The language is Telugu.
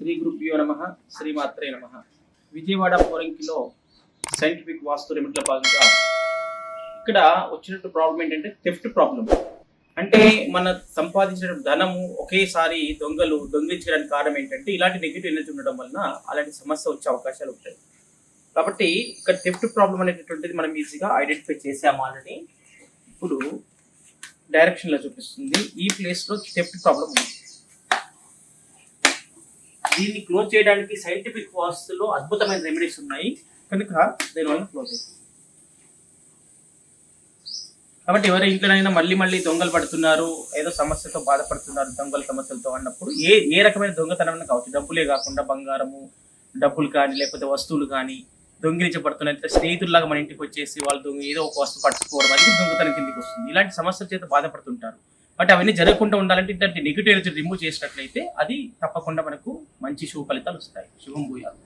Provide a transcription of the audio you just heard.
శ్రీ గురుభ్యో నమ శ్రీమాత్రే నమ. విజయవాడ పోరంకిలో సైంటిఫిక్ వాస్తు రెమెడీలో భాగంగా ఇక్కడ వచ్చినట్టు ప్రాబ్లం ఏంటంటే థెఫ్ట్ ప్రాబ్లం అంటే మన సంపాదించిన ధనము ఒకేసారి దొంగలు దొంగిలించడానికి కారణం ఏంటంటే ఇలాంటి నెగిటివ్ ఎనర్జీ ఉండడం వలన అలాంటి సమస్య వచ్చే అవకాశాలు ఉంటాయి. కాబట్టి ఇక్కడ థెఫ్ట్ ప్రాబ్లం అనేటటువంటిది మనం ఈజీగా ఐడెంటిఫై చేసాము ఆల్రెడీ ఇప్పుడు డైరెక్షన్లో చూపిస్తుంది. ఈ ప్లేస్లో థెఫ్ట్ ప్రాబ్లం ఉంది. దీన్ని క్లోజ్ చేయడానికి సైంటిఫిక్ ప్రాసెస్లో అద్భుతమైన రెమెడీస్ ఉన్నాయి. కనుక దీనివల్ల క్లోజ్ అవుతుంది. కాబట్టి ఎవరి ఇంట్లోనైనా మళ్ళీ మళ్ళీ దొంగలు పడుతున్నారు ఏదో సమస్యతో బాధపడుతున్నారు దొంగల సమస్యలతో అన్నప్పుడు ఏ ఏ రకమైన దొంగతనం కావచ్చు. డబ్బులే కాకుండా బంగారము డబ్బులు కానీ లేకపోతే వస్తువులు కానీ దొంగిలించబడుతున్నాయి స్నేహితుల్లాగా మన ఇంటికి వచ్చేసి వాళ్ళు దొంగ ఏదో ఒక వస్తువు పట్టుకోవడం అనేది దొంగతనం కిందకి వస్తుంది. ఇలాంటి సమస్యల చేత బాధపడుతుంటారు. బట్ అవన్నీ జరగకుండా ఉండాలంటే ఇట్లాంటి నెగిటివ్ ఎనర్జీ రిమూవ్ చేసినట్లయితే అది తప్పకుండా మనకు మంచి శుభ ఫలితాలు వస్తాయి. శుభం భూయాలు.